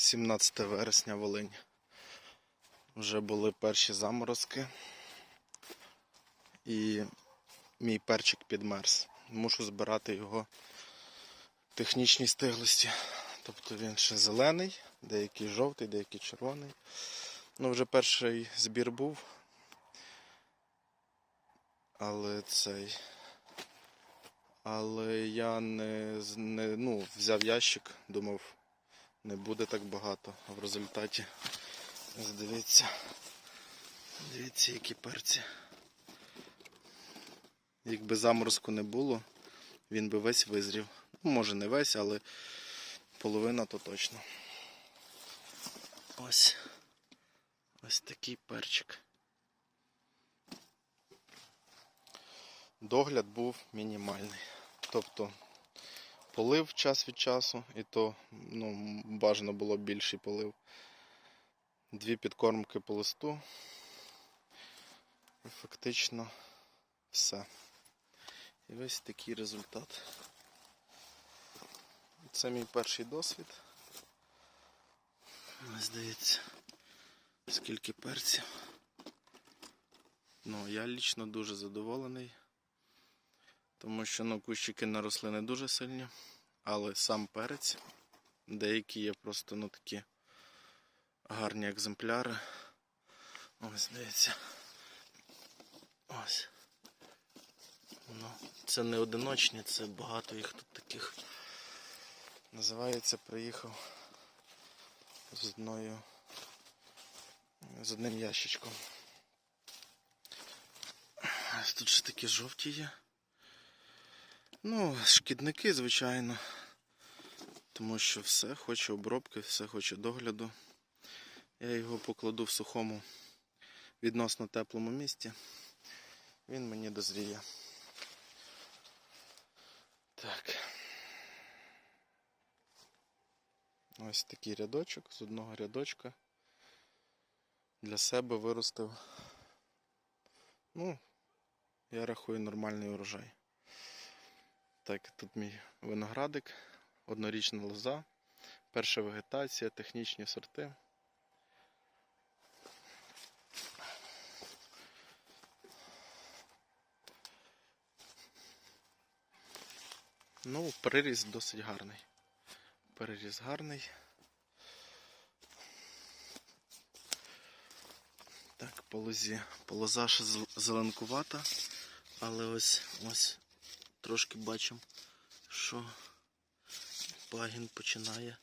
17 вересня Волинь. Вже були перші заморозки. І мій перчик підмерз. Мушу збирати його в технічній стиглості. Тобто він ще зелений, деякий жовтий, деякий червоний. Ну, вже перший збір був. Але цей. Але я не, не ну, взяв ящик, думав, не буде так багато. А в результаті, дивіться, дивіться, які перці. Якби заморозку не було, він би весь визрів. Ну, може не весь, але половина то точно. Ось. Ось такий перчик. Догляд був мінімальний. Тобто полив час від часу, і то ну, бажано було більший полив. Дві підкормки по листу. І фактично все. І ось такий результат. Це мій перший досвід. Ось здається, скільки перців. Ну, я лічно дуже задоволений. Тому що ну, кущики наросли не дуже сильні, але сам перець, деякі є просто ну, такі гарні екземпляри. Ось дивіться. Ось. Ну, це не одиночні, це багато їх тут таких. Називається, приїхав з одною з одним ящичком. Тут ще такі жовті є. Ну, шкідники, звичайно. Тому що все хоче обробки, все хоче догляду. Я його покладу в сухому відносно теплому місці. Він мені дозріє. Так. Ось такий рядочок з одного рядочка. Для себе виростив. Ну, я рахую нормальний урожай. Так, тут мій виноградик, однорічна лоза, перша вегетація, технічні сорти. Ну, переріз досить гарний. Переріз гарний. Так, по лозі. Полоза ще зеленкувата, але ось ось трошки бачимо, що пагін починає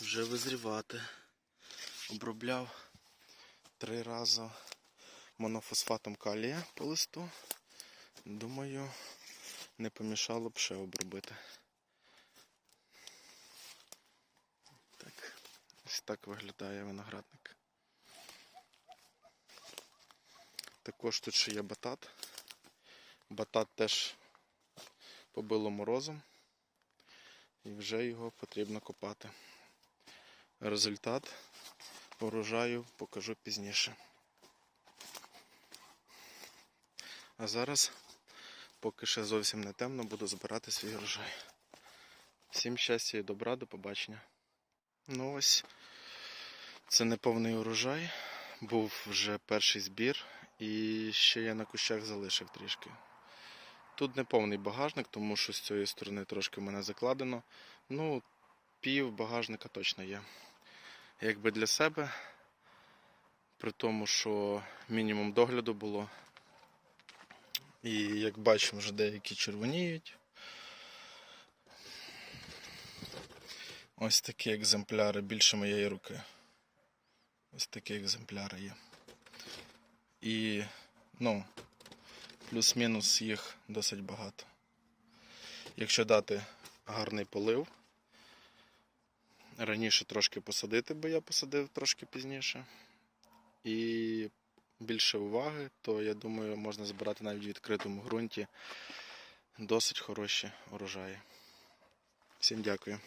вже визрівати. Обробляв три рази монофосфатом калія по листу. Думаю, не помішало б ще обробити. Так, ось так виглядає виноградник. Також тут ще є батат. Батат теж побило морозом і вже його потрібно копати. Результат урожаю покажу пізніше. А зараз, поки ще зовсім не темно, буду збирати свій урожай. Всім щастя і добра, до побачення. Ну ось, це неповний урожай. Був вже перший збір, і ще я на кущах залишив трішки. Тут не повний багажник, тому що з цієї сторони трошки в мене закладено. Ну, пів багажника точно є. Якби для себе, при тому, що мінімум догляду було. І як бачимо, вже деякі червоніють. Ось такі екземпляри більше моєї руки. Ось такі екземпляри є. І, ну, плюс-мінус їх досить багато. Якщо дати гарний полив, раніше трошки посадити, бо я посадив трошки пізніше. І більше уваги, то я думаю, можна збирати навіть в відкритому ґрунті досить хороші урожаї. Всім дякую.